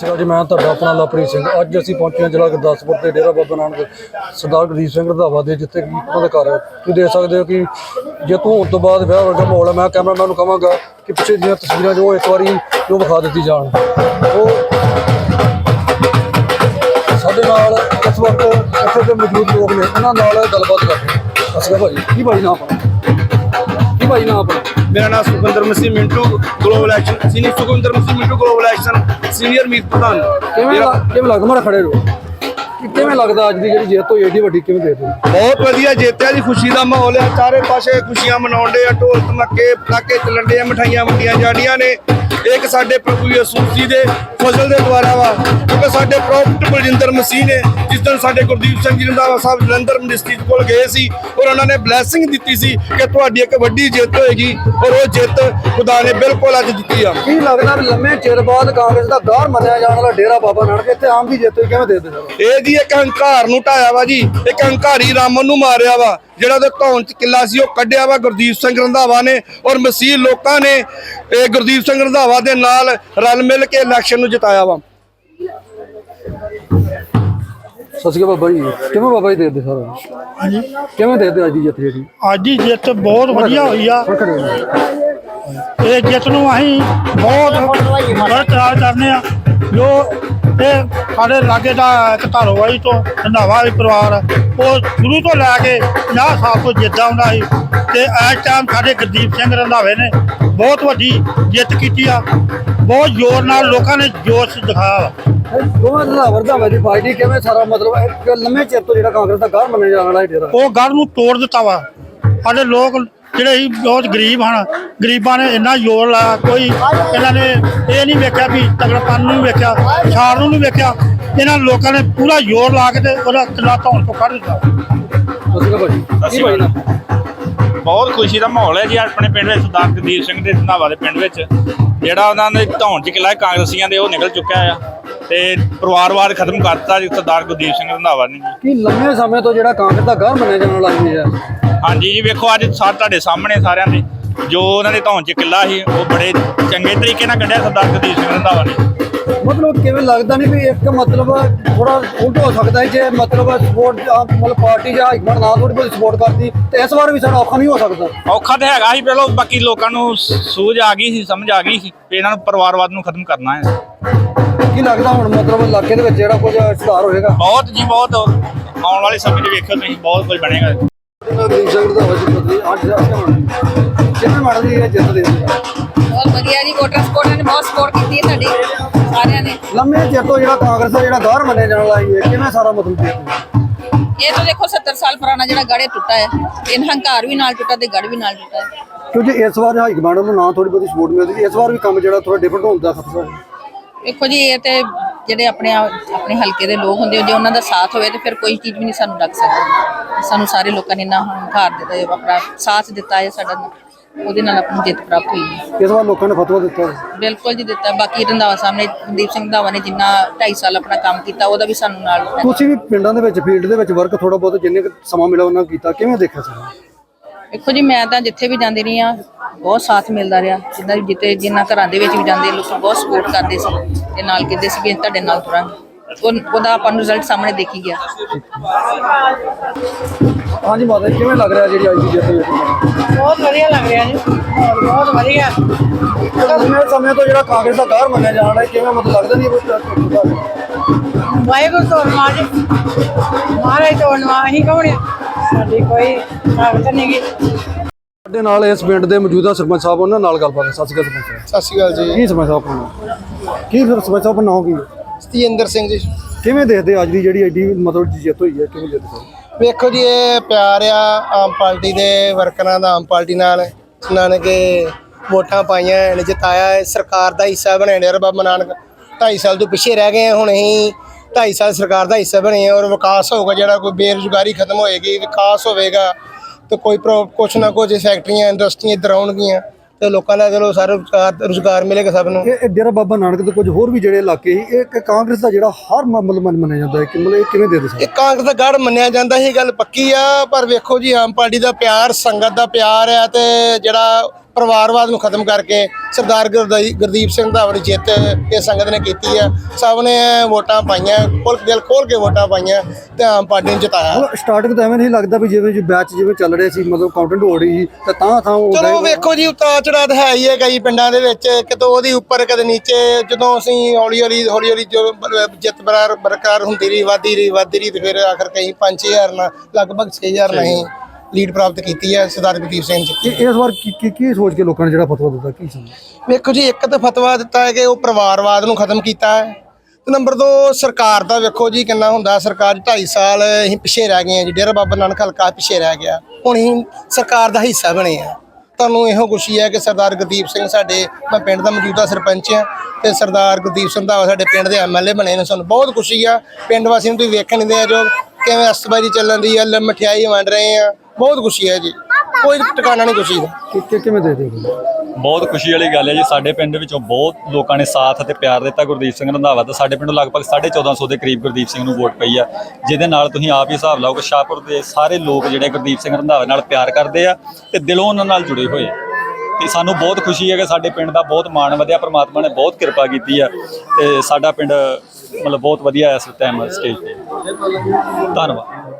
Sir ਜੀ, ਮੈਂ ਤੁਹਾਡਾ ਆਪਣਾ ਲਵਪ੍ਰੀਤ ਸਿੰਘ। ਅੱਜ ਅਸੀਂ ਪਹੁੰਚੇ ਹਾਂ ਜ਼ਿਲ੍ਹਾ ਗੁਰਦਾਸਪੁਰ ਦੇ ਡੇਰਾ ਬਾਬਾ ਨਾਨਕ ਸਰਦਾਰ ਗੁਰਦੀਪ ਸਿੰਘ ਰੰਧਾਵਾ ਦੇ, ਜਿੱਥੇ ਕਿ ਉਹਨਾਂ ਦਾ ਘਰ ਹੈ। ਤੁਸੀਂ ਦੇਖ ਸਕਦੇ ਹੋ ਕਿ ਜੇ ਤੋਂ ਹੋਣ ਤੋਂ ਬਾਅਦ ਵਿਆਹ ਵਰਗਾ ਮਾਹੌਲ ਹੈ, ਮੈਂ ਕੈਮਰਾਮੈਨ ਨੂੰ ਕਹਾਂਗਾ ਕਿ ਪਿੱਛੇ ਦੀਆਂ ਤਸਵੀਰਾਂ ਜੋ ਇੱਕ ਵਾਰੀ ਜੋ ਵਿਖਾ ਦਿੱਤੀ ਜਾਣ। ਉਹ ਸਾਡੇ ਨਾਲ ਇਸ ਵਕਤ ਇੱਥੇ ਦੇ ਮੌਜੂਦ ਲੋਕ ਨੇ, ਉਹਨਾਂ ਨਾਲ ਗੱਲਬਾਤ ਕਰਦੇ ਹਾਂ। ਅਸਲ ਭਾਜੀ, ਕੀ ਭਾਈ ਨਾਮ ਆਪਣਾ? ਭਾਈ ਨਾਮ ਆਪਣਾ? ਮੇਰਾ ਨਾਮ Sukhwinder Masih Mintu global action senior Sukhwinder Masih Mintu global action senior ਮੀਤ ਪ੍ਰਧਾਨ। ਕਿਵੇਂ ਲੱਗ- ਕਿਵੇਂ ਲੱਗਦਾ ਮਾਰਾ ਖੜੇ ਰਹੋ। ਕਿਵੇਂ ਲੱਗਦਾ ਅੱਜ ਦੀ ਜਿਹੜੀ ਜਿੱਤ ਹੋਈ ਏਡੀ ਵੱਡੀ ਕਿਵੇਂ ਦੇਖਦੇ ਹੋ? ਬਹੁਤ ਵਧੀਆ ਜੇਤਿਆ ਦੀ ਖੁਸ਼ੀ ਦਾ ਮਾਹੌਲ ਹੈ ਚਾਰੇ ਪਾਸੇ ਖੁਸ਼ੀਆਂ ਮਨਾਉਂਦੇ ਆ ਢੋਲ ਧਮਾਕੇ ਪਟਾਕੇ ਚੱਲਣ ਦੇ ਆ ਮਠਾਈਆਂ ਵੰਡੀਆਂ ਜਾਂਦੀਆਂ ਨੇ। ਇੱਕ ਸਾਡੇ ਪ੍ਰਭੂ ਯਿਸੂ ਜੀ ਦੇ ਫਜ਼ਲ ਦੇ ਦੁਆਰਾ ਵਾ ਕਿਉਂਕਿ ਸਾਡੇ ਪ੍ਰੋਫਟ ਬਲਜਿੰਦਰ ਮਸੀਹ ਨੇ ਜਿਸ ਦਿਨ ਸਾਡੇ ਗੁਰਦੀਪ ਸਿੰਘ ਜੀ ਰੰਧਾਵਾ ਸਾਹਿਬ ਜਲੰਧਰ ਮਿਨਿਸਟਰੀ ਕੋਲ ਗਏ ਸੀ ਔਰ ਉਹਨਾਂ ਨੇ ਬਲੇਸਿੰਗ ਦਿੱਤੀ ਸੀ ਕਿ ਤੁਹਾਡੀ ਇੱਕ ਵੱਡੀ ਜਿੱਤ ਹੋਏਗੀ ਔਰ ਉਹ ਜਿੱਤ ਖੁਦਾ ਨੇ ਬਿਲਕੁਲ ਅੱਜ ਦਿੱਤੀ ਆ। ਕੀ ਲੱਗਦਾ ਵੀ ਲੰਮੇ ਚਿਰ ਬਾਅਦ ਕਾਂਗਰਸ ਦਾ ਗਾਰ ਮੰਨਿਆ ਜਾਣ ਵਾਲਾ ਡੇਰਾ ਬਾਬਾ ਨਾਨਕ ਇੱਥੇ ਆਮ ਦੀ ਜਿੱਤ ਕਿਵੇਂ ਦੇਖਦੇ ਹੋ ਇਹ ਜੀ ਇੱਕ ਹੰਕਾਰ ਨੂੰ ਢਾਇਆ ਵਾ ਜੀ ਇੱਕ ਹੰਕਾਰੀ ਰਾਮਨ ਨੂੰ ਮਾਰਿਆ ਵਾ ਜਿਹੜਾ ਉਹਦੇ ਧੌਣ ਚ ਕਿੱਲਾ ਸੀ ਉਹ ਕੱਢਿਆ ਵਾ ਗੁਰਦੀਪ ਸਿੰਘ ਰੰਧਾਵਾ ਨੇ ਔਰ ਮਸੀਹ ਲੋਕਾਂ ਨੇ ਇਹ ਗੁਰਦੀਪ ਸਿੰਘ ਰੰਧਾਵਾ ਦੇ ਨਾਲ ਰਲ ਮਿਲ ਕੇ ਇਲੈਕਸ਼ਨ ਨੂੰ ਜਿਤਾਇਆ ਵਾ। ਸਤਿ ਸ਼੍ਰੀ ਅਕਾਲ ਬਾਬਾ ਜੀ। ਕਿਵੇਂ ਬਾਬਾ ਜੀ ਦੇਖਦੇ ਸਾਰਾ? ਹਾਂਜੀ। ਕਿਵੇਂ ਦੇਖਦੇ ਅੱਜ ਦੀ ਜਿੱਤ ਜਿਹੜੀ? ਅੱਜ ਦੀ ਜਿੱਤ ਬਹੁਤ ਵਧੀਆ ਹੋਈ ਆ। ਇਹ ਜਿੱਤ ਨੂੰ ਅਸੀਂ ਬਹੁਤ ਬਰਕਰਾਰ ਕਰਨੇ ਆ। ਜੋ ਇਹ ਸਾਡੇ ਲਾਗੇ ਦਾ ਇੱਕ ਧਾਰੋਵਾਈ ਤੋਂ ਰੰਧਾਵਾ ਵੀ ਪਰਿਵਾਰ ਉਹ ਸ਼ੁਰੂ ਤੋਂ ਲੈ ਕੇ 50 ਸਾਲ ਤੋਂ ਜਿੱਦਾਂ ਹੁੰਦਾ ਸੀ ਤੇ ਇਸ ਟਾਈਮ ਸਾਡੇ ਗੁਰਦੀਪ ਸਿੰਘ ਰੰਧਾਵੇ ਨੇ ਬਹੁਤ ਵੱਡੀ ਜਿੱਤ ਕੀਤੀ ਆ। ਬਹੁਤ ਜ਼ੋਰ ਨਾਲ ਲੋਕਾਂ ਨੇ ਜੋਸ਼ ਦਿਖਾਇਆ। ਦੋਵਾਂ ਦਾ ਵਰਦਾ ਦੀ ਪਾਰਟੀ ਕਿਵੇਂ ਸਾਰਾ ਮਤਲਬ ਇੱਕ ਲੰਮੇ ਚਿਰ ਤੋਂ ਜਿਹੜਾ ਕਾਂਗਰਸ ਦਾ ਗਾਰ ਮੰਨਿਆ ਜਾਣ ਵਾਲਾ ਡੇਰਾ? ਉਹ ਗੜ ਨੂੰ ਤੋੜ ਦਿੱਤਾ ਵਾ। ਸਾਡੇ ਲੋਕ ਜਿਹੜੇ ਸੀ ਬਹੁਤ ਗਰੀਬ ਹਨ ਗਰੀਬਾਂ ਨੇ ਇੰਨਾ ਜ਼ੋਰ ਲਾਇਆ ਕੋਈ ਇਹਨਾਂ ਨੇ ਇਹ ਨਹੀਂ ਵੇਖਿਆ ਵੀ ਤਗੜਪਨ ਨੂੰ ਵੇਖਿਆ ਛਾੜ ਨੂੰ ਨਹੀਂ ਵੇਖਿਆ ਇਹਨਾਂ ਲੋਕਾਂ ਨੇ ਪੂਰਾ ਜ਼ੋਰ ਲਾ ਕੇ ਤੇ ਉਹਦਾ ਕਿਲਾ ਧੌਣ ਤੋਂ ਕੱਢ ਦਿੱਤਾ। ਭਾਈ ਬਹੁਤ ਖੁਸ਼ੀ ਦਾ ਮਾਹੌਲ ਹੈ ਜੀ ਆਪਣੇ ਪਿੰਡ ਵਿੱਚ ਸਰਦਾਰ ਗੁਰਦੀਪ ਸਿੰਘ ਦੇ ਧਨਾਵਾ ਦੇ ਪਿੰਡ ਵਿੱਚ। ਜਿਹੜਾ ਉਹਨਾਂ ਨੇ ਧੌਣ ਚ ਕਿਲਾ ਕਾਂਗਰਸੀਆਂ ਦੇ ਉਹ ਨਿਕਲ ਚੁੱਕਿਆ ਆ। ਤੇ ਪਰਿਵਾਰਵਾਦ ਖਤਮ ਕਰਤਾ ਜੀ ਸਰਦਾਰ ਗੁਰਦੀਪ ਸਿੰਘ ਰੰਧਾਵਾ ਨੇ ਜੀ। ਕੀ ਲੰਮੇ ਸਮੇਂ ਤੋਂ ਜਿਹੜਾ ਕਾਂਗਰਸ ਦਾ ਗਾਰ ਮੰਨਿਆ ਜਾਣ ਵਾਲਾ ਹੈ ਹਾਂਜੀ ਜੀ ਵੇਖੋ ਅੱਜ ਸਾ ਤੁਹਾਡੇ ਸਾਹਮਣੇ ਸਾਰਿਆਂ ਦੇ ਜੋ ਉਹਨਾਂ ਦੇ ਧੌਣ ਚ ਕਿਲਾ ਸੀ ਉਹ ਬੜੇ ਚੰਗੇ ਤਰੀਕੇ ਨਾਲ ਕੱਢਿਆ ਸਰਦਾਰ ਗੁਰਦੀਪ ਸਿੰਘ ਰੰਧਾਵਾ ਨੇ। ਮਤਲਬ ਕਿਵੇਂ ਲੱਗਦਾ ਨਹੀਂ ਵੀ ਇੱਕ ਮਤਲਬ ਥੋੜਾ ਉਲਟ ਹੋ ਸਕਦਾ ਹੈ ਜੇ ਮਤਲਬ ਸਪੋਰਟ ਮਤਲਬ ਪਾਰਟੀ ਜਾਂ ਹਾਈਕਮਾਂਡ ਨਾ ਥੋੜੀ ਬਹੁਤੀ ਸਪੋਰਟ ਕਰਦੀ ਤੇ ਇਸ ਵਾਰ ਵੀ ਸਾਡਾ ਔਖਾ ਨਹੀਂ ਹੋ ਸਕਦਾ। ਔਖਾ ਤਾਂ ਹੈਗਾ ਸੀ ਪਹਿਲਾਂ ਬਾਕੀ ਲੋਕਾਂ ਨੂੰ ਸੂਝ ਆ ਗਈ ਸੀ ਸਮਝ ਆ ਗਈ ਸੀ ਵੀ ਇਹਨਾਂ ਨੂੰ ਪਰਿਵਾਰਵਾਦ ਨੂੰ ਖਤਮ ਕਰਨਾ ਹੈ। ਕੀ ਲੱਗਦਾ ਹੁਣ ਮਤਲਬ ਇਲਾਕੇ ਦੇ ਵਿੱਚ ਜਿਹੜਾ ਕੁਝ ਸੁਧਾਰ ਹੋਏਗਾ? ਬਹੁਤ ਜੀ ਬਹੁਤ ਆਉਣ ਵਾਲੇ ਸਮੇਂ 'ਚ ਵੇਖਿਓ ਤੁਸੀਂ ਬਹੁਤ ਕੁਝ ਬਣੇਗਾ। ਸਿੰਘ ਦਾ ਵਜੇ ਬਦਲੀ ਅੱਜ ਜਾ ਕੇ ਹੋਣੀ। ਕਿਵੇਂ ਜੀ ਇਹ ਜਿੱਤ ਦੇ ਬਹੁਤ ਵਧੀਆ ਜੀ ਵੋਟਰ ਸਪੋਰਟ ਨੇ ਬਹੁਤ ਸਪੋਰਟ ਕੀਤੀ ਹੈ ਸਾਡੀ ਸਾਰਿਆਂ ਨੇ। ਲੰਮੇ ਚਿਰ ਤੋਂ ਜਿਹੜਾ ਕਾਂਗਰਸ ਦਾ ਜਿਹੜਾ ਗਾਰ ਮੰਨਿਆ ਜਾਣ ਵਾਲਾ ਹੈ, ਕਿਵੇਂ ਸਾਰਾ ਮਤਲਬ ਦੇ ਇਹ ਤਾਂ ਦੇਖੋ 70 ਸਾਲ ਪੁਰਾਣਾ ਜਿਹੜਾ ਗੜੇ ਟੁੱਟਾ ਹੈ। ਇਹ ਹੰਕਾਰ ਵੀ ਨਾਲ ਟੁੱਟਾ ਤੇ ਗੜ ਵੀ ਨਾਲ ਟੁੱਟਾ ਹੈ। ਕਿਉਂਕਿ ਇਸ ਵਾਰ ਹਾਈ ਕਮਾਂਡ ਨੂੰ ਨਾ ਥੋੜੀ ਬਹੁਤੀ ਸਪੋਰਟ ਮਿਲਦੀ ਇਸ ਵਾਰ ਵੀ ਕੰਮ ਜਿਹੜਾ ਥੋੜਾ ਡਿਫਰੈਂਟ ਹੋਣ ਦਾ ਖਤਰਾ ਹੈ ਦੇਖੋ ਜੀ ਇਹ ਤੇ ਜਿਹੜੇ ਆਪਣੇ ਆਪਣੇ ਹਲਕੇ ਦੇ ਲੋਕ ਹੁੰਦੇ ਜੇ ਉਹਨਾਂ ਦਾ ਸਾਥ ਹੋਵੇ ਤੇ ਫਿਰ ਕੋਈ ਚੀਜ਼ ਵੀ ਨਹੀਂ ਸਾਨੂੰ ਡੱਕ ਸਕਦੀ। ਸਾਨੂੰ ਸਾਰੇ ਲੋਕਾਂ ਨੇ ਇੰਨਾ ਹੰਕਾਰ ਦਿੱਤਾ ਆਪਣਾ ਸਾਥ ਦਿੱਤਾ ਹੈ ਸਾਡਾ ਉਹਦੇ ਨਾਲ ਆਪਣੀ ਜਿੱਤ ਪ੍ਰਾਪਤ ਹੋਈ ਇਸ ਵਾਰ ਲੋਕਾਂ ਨੇ ਫਤਵਾ ਦਿੱਤਾ। ਬਿਲਕੁਲ ਜੀ ਦਿੱਤਾ। ਬਾਕੀ ਰੰਧਾਵਾ ਸਾਹਿਬ ਨੇ ਦੀਪ ਸਿੰਘ ਰੰਧਾਵਾ ਨੇ ਜਿੰਨਾ 2.5 ਸਾਲ ਆਪਣਾ ਕੰਮ ਕੀਤਾ ਉਹਦਾ ਵੀ ਸਾਨੂੰ ਨਾਲ ਤੁਸੀਂ ਵੀ ਪਿੰਡਾਂ ਦੇ ਵਿੱਚ ਫੀਲਡ ਦੇ ਵਿੱਚ ਵਰਕ ਥੋੜਾ ਬਹੁਤ ਜਿੰਨੇ ਸਮਾਂ ਮਿਲਿਆ ਉਹਨਾਂ ਕੀਤਾ ਕਿਵੇਂ ਦੇਖਿਆ ਸਾਰਾ? ਦੇਖੋ ਜੀ ਮੈਂ ਤਾਂ ਜਿੱਥੇ ਵੀ ਜਾਂਦੀ ਰਹੀ ਆ ਬਹੁਤ ਸਾਥ ਮਿਲਦਾ ਰਿਹਾ। ਜਿੱਦਾਂ ਜਿੱਤੇ ਜਿੰਨਾ ਘਰਾਂ ਦੇ ਵਿੱਚ ਵੀ ਜਾਂਦੇ ਲੋਕ ਬਹੁਤ ਸਪੋਰਟ ਕਰਦੇ ਸੀ ਤੇ ਨਾਲ ਕਹਿੰਦੇ ਸੀ ਵੀ ਅਸੀਂ ਤੁਹਾਡੇ ਨਾਲ ਤੁਰਾਂਗੇ। ਉਹ- ਉਹਦਾ ਆਪਾਂ ਨੂੰ ਰਿਜ਼ਲਟ ਸਾਹਮਣੇ ਦੇਖੀ ਗਿਆ। ਹਾਂਜੀ ਮਾਤਾ ਜੀ ਕਿਵੇਂ ਲੱਗ ਰਿਹਾ ਜਿਹੜੀ ਅੱਜ ਦੀ ਜਿੱਤ ਬਹੁਤ ਵਧੀਆ ਲੱਗ ਰਿਹਾ ਜੀ। ਬਹੁਤ ਵਧੀਆ। ਲੰਮੇ ਸਮੇਂ ਤੋਂ ਜਿਹੜਾ ਕਾਂਗਰਸ ਦਾ ਗਾਰ ਮੰਨਿਆ ਜਾਣ ਵਾਲਾ ਹੈ, ਕਿਵੇਂ ਮਤਲਬ ਲੱਗਦਾ ਨਹੀਂ ਕੋਈ ਵਾਹਿਗੁਰੂ ਤੋਂ ਮਾਜ ਮਹਾਰਾਜ ਤੋਂ ਨਵਾ ਹੀ ਆ? ਸਾਡੀ ਕੋਈ ਤਾਕਤ ਨਹੀਂ ਗੀ। ਸਾਡੇ ਨਾਲ ਇਸ ਪਿੰਡ ਦੇ ਮੌਜੂਦਾ ਸਰਪੰਚ ਸਾਹਿਬ ਉਹਨਾਂ ਨਾਲ ਗੱਲਬਾਤ ਹੈ। ਸਤਿ ਸ਼੍ਰੀ ਅਕਾਲ ਸਰਪੰਚ ਸਤਿ ਸ਼੍ਰੀ ਅਕਾਲ ਜੀ। ਕੀ ਸਰਪੰਚ ਸਾਹਿਬ ਆਪਣਾ ਕੀ ਫਿਰ ਸਰਪੰਚ ਸਾਹਿਬ ਨਾਮ ਕੀ? ਸਤਿੰਦਰ ਸਿੰਘ ਜੀ। ਕਿਵੇਂ ਦੇਖਦੇ ਅੱਜ ਦੀ ਜਿਹੜੀ ਐਡੀ ਮਤਲਬ ਜਿੱਤ ਹੋਈ ਹੈ? ਕਿਵੇਂ ਜਿੱਤ ਹੋਈ ਵੇਖੋ ਜੀ ਇਹ ਪਿਆਰ ਆ ਆਮ ਪਾਰਟੀ ਦੇ ਵਰਕਰਾਂ ਦਾ ਆਮ ਪਾਰਟੀ ਨਾਲ ਜਿਨ੍ਹਾਂ ਨੇ ਕਿ ਵੋਟਾਂ ਪਾਈਆਂ ਨੇ ਜਿਤਾਇਆ ਹੈ। ਸਰਕਾਰ ਦਾ ਹਿੱਸਾ ਬਣੇ ਨੇ। ਬਾਬਾ ਨਾਨਕ 2.5 ਸਾਲ ਤੋਂ ਪਿੱਛੇ ਰਹਿ ਗਏ ਹਾਂ, ਹੁਣ ਅਸੀਂ 2.5 ਸਾਲ ਸਰਕਾਰ ਦਾ ਹਿੱਸਾ ਬਣੇ ਹਾਂ ਔਰ ਵਿਕਾਸ ਹੋਊਗਾ ਜਿਹੜਾ ਕੋਈ ਬੇਰੁਜ਼ਗਾਰੀ ਖਤਮ ਹੋਏਗੀ ਵਿਕਾਸ ਹੋਵੇਗਾ। ਤੇ ਕੋਈ ਕੁਛ ਨਾ ਕੁਛ ਫੈਕਟਰੀਆਂ ਇੰਡਸਟਰੀਆਂ ਇੱਧਰ ਆਉਣਗੀਆਂ ਤੇ ਲੋਕਾਂ ਦਾ ਚਲੋ ਸਾਰਾ ਰੁਜ਼ਗਾਰ ਰੁਜ਼ਗਾਰ ਮਿਲੇਗਾ ਸਭ ਨੂੰ। ਇਹ ਡੇਰਾ ਬਾਬਾ ਨਾਨਕ ਦੇ ਕੁਝ ਹੋਰ ਵੀ ਜਿਹੜੇ ਇਲਾਕੇ ਸੀ ਇਹ ਕਾਂਗਰਸ ਦਾ ਜਿਹੜਾ ਹਰ ਮ- ਮਤਲਬ ਮੰਨ- ਮੰਨਿਆ ਜਾਂਦਾ ਹੈ ਕਿ ਮਤਲਬ ਇਹ ਕਿਵੇਂ ਦੇ ਦੇ ਇਹ ਕਾਂਗਰਸ ਦਾ ਗੜ ਮੰਨਿਆ ਜਾਂਦਾ ਇਹ ਗੱਲ ਪੱਕੀ ਆ ਪਰ ਵੇਖੋ ਜੀ ਆਮ ਪਾਰਟੀ ਦਾ ਪਿਆਰ ਸੰਗਤ ਦਾ ਪਿਆਰ ਆ ਤੇ ਜਿਹੜਾ ਪਰਿਵਾਰਵਾਦ ਨੂੰ ਖਤਮ ਕਰਕੇ ਸਰਦਾਰ ਗੁਰਦੀਪ ਸਿੰਘ ਦੀ ਜਿੱਤ ਇਹ ਸੰਗਤ ਨੇ ਕੀਤੀ ਹੈ। ਸਭ ਨੇ ਵੋਟਾਂ ਪਾਈਆਂ ਖੋਲ ਦਿਲ ਖੋਲ ਕੇ ਵੋਟਾਂ ਪਾਈਆਂ ਤੇ ਆਮ ਪਾਰਟੀ ਨੂੰ ਜਿਤਾਇਆ। ਸਟਾਰਟਿੰਗ ਤਾਂ ਐਵੇਂ ਨਹੀਂ ਲੱਗਦਾ ਵੀ ਜਿਵੇਂ ਜੀ ਬੈਚ ਜਿਵੇਂ ਚੱਲ ਰਹੇ ਸੀ ਮਤਲਬ ਕਾਊਂਟੈਂਟ ਹੋ ਰਹੀ ਸੀ ਤਾਂ ਤਾਂ ਥਾਂ ਉਹ ਚਲੋ ਵੇਖੋ ਜੀ ਉਤਾਰ ਚੜਾਅ ਤਾਂ ਹੈ ਹੀ ਹੈ ਕਈ ਪਿੰਡਾਂ ਦੇ ਵਿੱਚ ਕਿਤੇ ਉਹਦੀ ਉੱਪਰ ਕਦੇ ਨੀਚੇ ਜਦੋਂ ਅਸੀਂ ਹੌਲੀ ਹੌਲੀ ਹੌਲੀ ਹੌਲੀ ਜਿੱਤ ਬਰਾਰ ਬਰਕਰਾਰ ਹੁੰਦੀ ਰਹੀ ਵਾਦੀ ਰਹੀ ਵਾਦੀ ਰਹੀ ਤੇ ਫਿਰ ਆਖਰ ਕਈ 5-6000 ਨਾਲ ਲਗਭਗ 6000 ਨਹੀਂ। ਲੀਡ ਪ੍ਰਾਪਤ ਕੀਤੀ ਹੈ ਸਰਦਾਰ ਗੁਰਦੀਪ ਸਿੰਘ ਜੀ। ਇਹ- ਇਸ ਵਾਰ ਕੀ ਕੀ ਕੀ ਸੋਚ ਕੇ ਲੋਕਾਂ ਨੇ ਜਿਹੜਾ ਫਤਵਾ ਦਿੱਤਾ? ਕੀ ਸਮਝ ਵੇਖੋ ਜੀ ਇੱਕ ਤਾਂ ਫਤਵਾ ਦਿੱਤਾ ਹੈ ਕਿ ਉਹ ਪਰਿਵਾਰਵਾਦ ਨੂੰ ਖਤਮ ਕੀਤਾ ਹੈ। ਤੇ ਨੰਬਰ 2 ਸਰਕਾਰ ਦਾ ਵੇਖੋ ਜੀ ਕਿੰਨਾ ਹੁੰਦਾ। ਸਰਕਾਰ 2.5 ਸਾਲ ਅਸੀਂ ਪਿੱਛੇ ਰਹਿ ਗਏ ਹਾਂ ਜੀ। ਡੇਰਾ ਬਾਬਾ ਨਾਨਕ ਹਲਕਾ ਪਿੱਛੇ ਰਹਿ ਗਿਆ। ਹੁਣ ਅਸੀਂ ਸਰਕਾਰ ਦਾ ਹਿੱਸਾ ਬਣੇ ਆ ਤੁਹਾਨੂੰ ਇਹੋ ਖੁਸ਼ੀ ਹੈ ਕਿ ਸਰਦਾਰ ਗੁਰਦੀਪ ਸਿੰਘ ਸਾਡੇ ਮੈਂ ਪਿੰਡ ਦਾ ਮੌਜੂਦਾ ਸਰਪੰਚ ਆ ਤੇ ਸਰਦਾਰ ਗੁਰਦੀਪ ਸਿੰਘ ਦਾ ਸਾਡੇ ਪਿੰਡ ਦੇ ਐਮਐਲਏ ਬਣੇ ਨੇ। ਸਾਨੂੰ ਬਹੁਤ ਖੁਸ਼ੀ ਆ। ਪਿੰਡ ਵਾਸੀਆਂ ਨੂੰ ਤੁਸੀਂ ਵੇਖਣ ਦੇ ਜੋ ਕਿਵੇਂ ਅਸਤਬਾਜੀ ਚੱਲਣ ਦੀ ਆ ਮਠਿਆਈ ਵੰਡ ਰਹੇ ਆ। ਬਹੁਤ ਖੁਸ਼ੀ ਹੈ ਜੀ। ਕੋਈ ਟਿਕਾਣਾ ਨਹੀਂ ਖੁਸ਼ੀ ਦਾ। ਕਿ ਕਿ- ਕਿਵੇਂ ਦੇ ਦੇਗੇ ਬਹੁਤ ਖੁਸ਼ੀ ਵਾਲੀ ਗੱਲ ਹੈ ਜੀ ਸਾਡੇ ਪਿੰਡ ਵਿੱਚੋਂ ਬਹੁਤ ਲੋਕਾਂ ਨੇ ਸਾਥ ਅਤੇ ਪਿਆਰ ਦਿੱਤਾ ਗੁਰਦੀਪ ਸਿੰਘ ਰੰਧਾਵਾ ਦਾ। ਸਾਡੇ ਪਿੰਡੋਂ ਲਗਭਗ 1450 ਦੇ ਕਰੀਬ ਗੁਰਦੀਪ ਸਿੰਘ ਨੂੰ ਵੋਟ ਪਈ ਆ ਜਿਹਦੇ ਨਾਲ ਤੁਸੀਂ ਆਪ ਹੀ ਹਿਸਾਬ ਲਾਓ ਕਿ ਸ਼ਾਹਪੁਰ ਦੇ ਸਾਰੇ ਲੋਕ ਜਿਹੜੇ ਗੁਰਦੀਪ ਸਿੰਘ ਰੰਧਾਵਾ ਨਾਲ ਪਿਆਰ ਕਰਦੇ ਆ ਤੇ ਦਿਲੋਂ ਉਹਨਾਂ ਨਾਲ ਜੁੜੇ ਹੋਏ ਆ। ਤੇ ਸਾਨੂੰ ਬਹੁਤ ਖੁਸ਼ੀ ਹੈ ਕਿ ਸਾਡੇ ਪਿੰਡ ਦਾ ਬਹੁਤ ਮਾਣ ਵਧਿਆ ਪ੍ਰਮਾਤਮਾ ਨੇ ਬਹੁਤ ਕਿਰਪਾ ਕੀਤੀ ਆ ਤੇ ਸਾਡਾ ਪਿੰਡ ਮਤਲਬ ਬਹੁਤ ਵਧੀਆ ਇਸ ਟਾਈਮ ਸਟੇਜ ਤੇ। ਧੰਨਵਾਦ।